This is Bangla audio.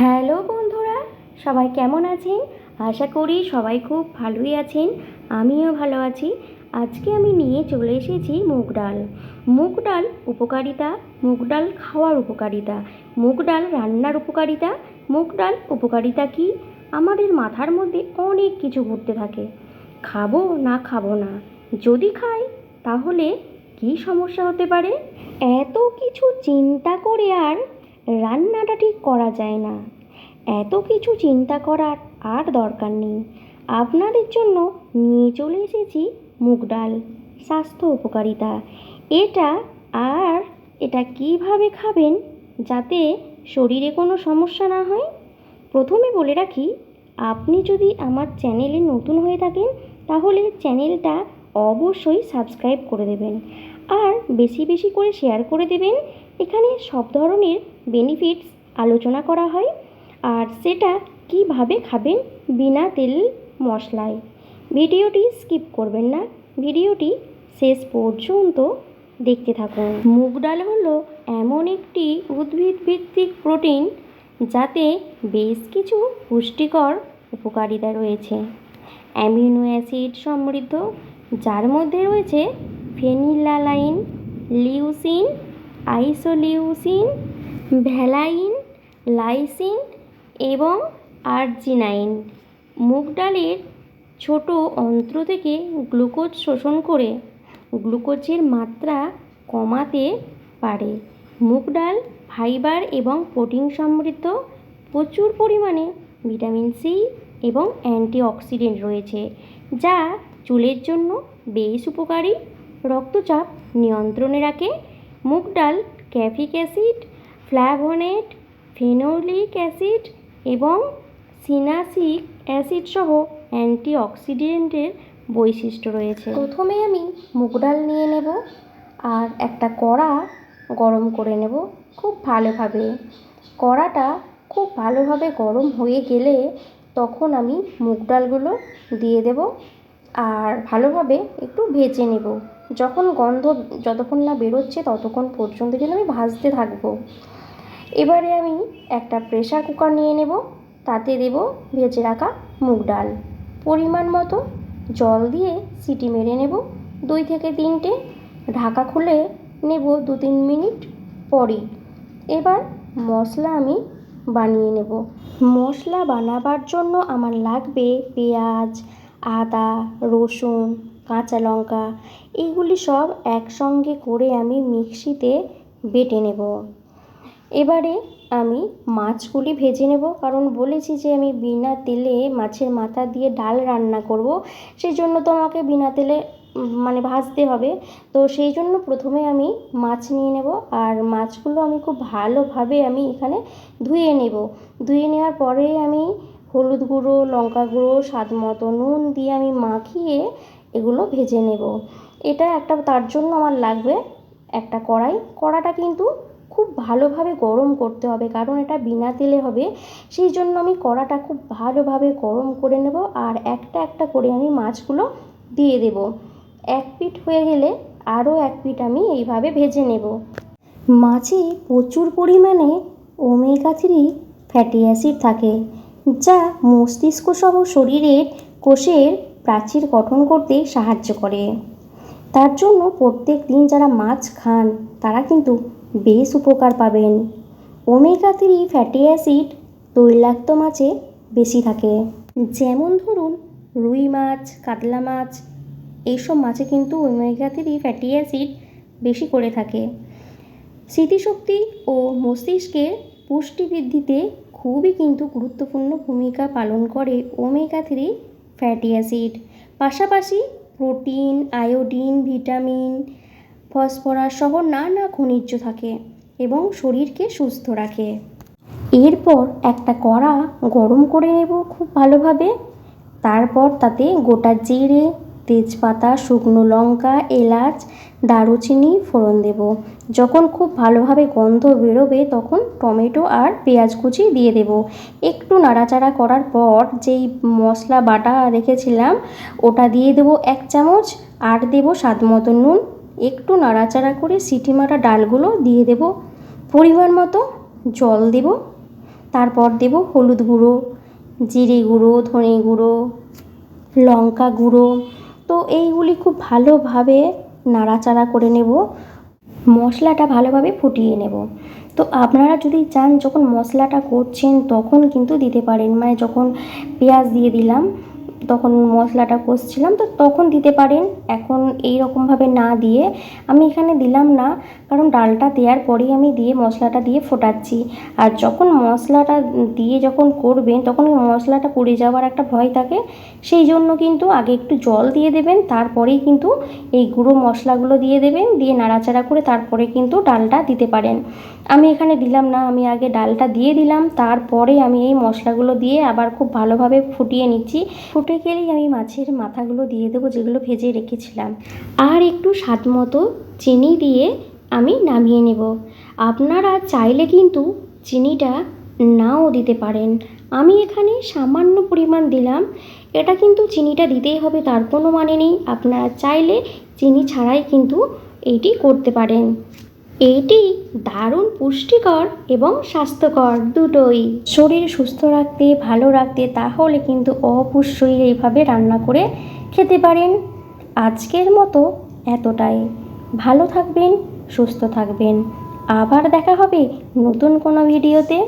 হ্যালো বন্ধুরা, সবাই কেমন আছেন? আশা করি সবাই খুব ভালোই আছেন, আমিও ভালো আছি। আজকে আমি নিয়ে চলে এসেছি মুগ ডাল। মুগ ডাল উপকারিতা, মুগ ডাল খাওয়ার উপকারিতা, মুগ ডাল রান্নার উপকারিতা, মুগ ডাল উপকারিতা কি? আমাদের মাথার মধ্যে অনেক কিছু ঘুরতে থাকে। খাব না খাব না, যদি খাই তাহলে কি সমস্যা হতে পারে? এত কিছু চিন্তা করে আর রান্নাটা ঠিক করা যায় না। এত কিছু চিন্তা করার আর দরকার নেই। আপনাদের জন্য নিয়ে চলে এসেছি মুগ ডাল, স্বাস্থ্য উপকারিতা। এটা আর এটা কীভাবে খাবেন যাতে শরীরে কোনো সমস্যা না হয়? প্রথমে বলে রাখি, আপনি যদি আমার চ্যানেলে নতুন হয়ে থাকেন, তাহলে চ্যানেলটা অবশ্যই সাবস্ক্রাইব করে দেবেন। আর বেশি বেশি করে শেয়ার করে দেবেন। এখানে সব ধরনের বেনিফিটস আলোচনা করা হয় আর সেটা কীভাবে খাবেন বিনা তেল মশলায়। ভিডিওটি স্কিপ করবেন না, ভিডিওটি শেষ পর্যন্ত দেখতে থাকুন। মুগ ডাল হলো এমন একটি উদ্ভিদ ভিত্তিক প্রোটিন যাতে বেশ কিছু পুষ্টিকর উপকারিতা রয়েছে। অ্যামিনো অ্যাসিড সমৃদ্ধ, যার মধ্যে রয়েছে phenylalanine leucine, isoleucine valine, lysine এবং আর্জিনাইন। মুগ ডালের ছোট অন্ত্র থেকে গ্লুকোজ শোষণ করে গ্লুকোজের মাত্রা কমাতে পারে। মুগ ডাল ফাইবার এবং প্রোটিন সমৃদ্ধ, প্রচুর পরিমাণে ভিটামিন সি এবং অ্যান্টিঅক্সিডেন্ট রয়েছে, যা চুলের জন্য বেশ উপকারী। রক্তচাপ নিয়ন্ত্রণে রাখে। মুগ ডাল caffeic acid flavonate phenolic acid এবং সিনাসিক অ্যাসিড সহ অ্যান্টিঅক্সিডেন্টের বৈশিষ্ট্য রয়েছে। প্রথমে আমি মুগ ডাল নিয়ে নেব আর একটা কড়া গরম করে নেব খুব ভালোভাবে। কড়াটা খুব ভালোভাবে গরম হয়ে গেলে তখন আমি মুগ ডালগুলো দিয়ে দেব আর ভালোভাবে একটু ভেজে নেব। যখন গন্ধ যতক্ষণ না বেরোচ্ছে ততক্ষণ পর্যন্ত কিন্তু আমি ভাজতে থাকব। এবারে আমি একটা প্রেশার কুকার নিয়ে নেব, তাতে দেব ভেজে রাখা মুগ ডাল। পরিমাণ মতো জল দিয়ে সিটি মেরে নেব। দুই থেকে তিনটে ঢাকা খুলে নেব দু তিন মিনিট পরই। এবার মশলা আমি বানিয়ে নেব। মশলা বানাবার জন্য আমার লাগবে পেঁয়াজ, আদা, রসুন, কাঁচা লঙ্কা এইগুলি সব একসঙ্গে করে আমি মিক্সিতে বেটে নেব। এবারে আমি মাছগুলি ভেজে নেব, কারণ বলেছি যে আমি বিনা তেলে মাছের মাথা দিয়ে ডাল রান্না করব। সেই জন্য তো আমাকে বিনা তেলে মানে ভাজতে হবে। তো সেই জন্য প্রথমে আমি মাছ নিয়ে নেব, আর মাছগুলো আমি খুব ভালোভাবে আমি এখানে ধুয়ে নেব। ধুয়ে নেওয়ার পরে আমি হলুদ গুঁড়ো, লঙ্কা গুঁড়ো, স্বাদ মতো নুন দিয়ে আমি মাখিয়ে এগুলো ভেজে নেব। এটা একটা, তার জন্য আমার লাগবে একটা কড়াই। কড়াটা কিন্তু খুব ভালোভাবে গরম করতে হবে, কারণ এটা বিনা তেলে হবে। সেই জন্য আমি কড়াটা খুব ভালোভাবে গরম করে নেব আর একটা একটা করে আমি মাছগুলো দিয়ে দেব। এক পিঠ হয়ে গেলে আরও এক পিঠ আমি এইভাবে ভেজে নেব। মাছে প্রচুর পরিমাণে ওমেগা থ্রি ফ্যাটি অ্যাসিড থাকে, যা মস্তিষ্ক সহ শরীরের কোষের প্রাচীর গঠন করতে সাহায্য করে। তার জন্য প্রত্যেক দিন যারা মাছ খান, তারা কিন্তু বেশ উপকার পাবেন। ওমেগা থ্রি ফ্যাটি অ্যাসিড তৈলাক্ত মাছে বেশি থাকে। যেমন ধরুন, রুই মাছ, কাতলা মাছ এইসব মাছে কিন্তু ওমেগা থ্রি ফ্যাটি অ্যাসিড বেশি করে থাকে। স্মৃতিশক্তি ও মস্তিষ্কের পুষ্টি বৃদ্ধিতে খুবই কিন্তু গুরুত্বপূর্ণ ভূমিকা পালন করে ওমেগা থ্রি ফ্যাটি অ্যাসিড। পাশাপাশি প্রোটিন, আয়োডিন, ভিটামিন ফসফরাস সহ নানা খনিজ থাকে এবং শরীরকে সুস্থ রাখে। এরপর একটা কড়া গরম করে নেব খুব ভালোভাবে। তারপর তাতে গোটা জিরে, তেজপাতা, শুকনো লঙ্কা, এলাচ, দারুচিনি, ফোড়ন দেব। যখন খুব ভালোভাবে গন্ধ বেরোবে তখন টমেটো আর পেঁয়াজ কুচি দিয়ে দেব। একটু নাড়াচাড়া করার পর যেই মশলা বাটা রেখেছিলাম, ওটা দিয়ে দেব এক চামচ। আর দেব স্বাদ মতো নুন। একটু নাড়াচাড়া করে সিটি মারা ডালগুলো দিয়ে দেব। পরিমাণ মতো জল দেব। তারপর দেব হলুদ গুঁড়ো, জিরে গুঁড়ো, ধনে গুঁড়ো, লঙ্কা গুঁড়ো। তো এইগুলি খুব ভালোভাবে নাড়াচাড়া করে নেব। মশলাটা ভালোভাবে ফুটিয়ে নেব। তো আপনারা যদি চান যখন মশলাটা করছেন তখন কিন্তু দিতে পারেন। মানে যখন পেঁয়াজ দিয়ে দিলাম তখন মশলাটা কষছিলাম, তো তখন দিতে পারেন। এখন এই রকমভাবে না দিয়ে আমি এখানে দিলাম না, কারণ ডালটা দেওয়ার পরেই আমি দিয়ে মশলাটা দিয়ে ফোটাচ্ছি। আর যখন মশলাটা দিয়ে যখন করবেন, তখন মশলাটা পুড়ে যাওয়ার একটা ভয় থাকে। সেই জন্য কিন্তু আগে একটু জল দিয়ে দেবেন, তারপরেই কিন্তু এই গুঁড়ো মশলাগুলো দিয়ে দেবেন, দিয়ে নাড়াচাড়া করে তারপরে কিন্তু ডালটা দিতে পারেন। আমি এখানে দিলাম না, আমি আগে ডালটা দিয়ে দিলাম, তারপরে আমি এই মশলাগুলো দিয়ে আবার খুব ভালোভাবে ফুটিয়ে নিচ্ছি। ফুটে গেলেই আমি মাছের মাথাগুলো দিয়ে দেবো যেগুলো ভেজে রেখেছিলাম। আর একটু স্বাদ মতো চিনি দিয়ে আমি নামিয়ে নেব। আপনারা চাইলে কিন্তু চিনিটা নাও দিতে পারেন। আমি এখানে সামান্য পরিমাণ দিলাম। এটা কিন্তু চিনিটা দিতেই হবে, তার কোনো মানে নেই। আপনারা চাইলে চিনি ছাড়াই কিন্তু এইটি করতে পারেন। এইটি দারুণ পুষ্টিকর এবং স্বাস্থ্যকর দুটোই। শরীর সুস্থ রাখতে, ভালো রাখতে তাহলে কিন্তু অবশ্যই এইভাবে রান্না করে খেতে পারেন। আজকের মতো এতটাই। ভালো থাকবেন, সুস্থ থাকবেন। আবার দেখা হবে নতুন কোনো ভিডিওতে।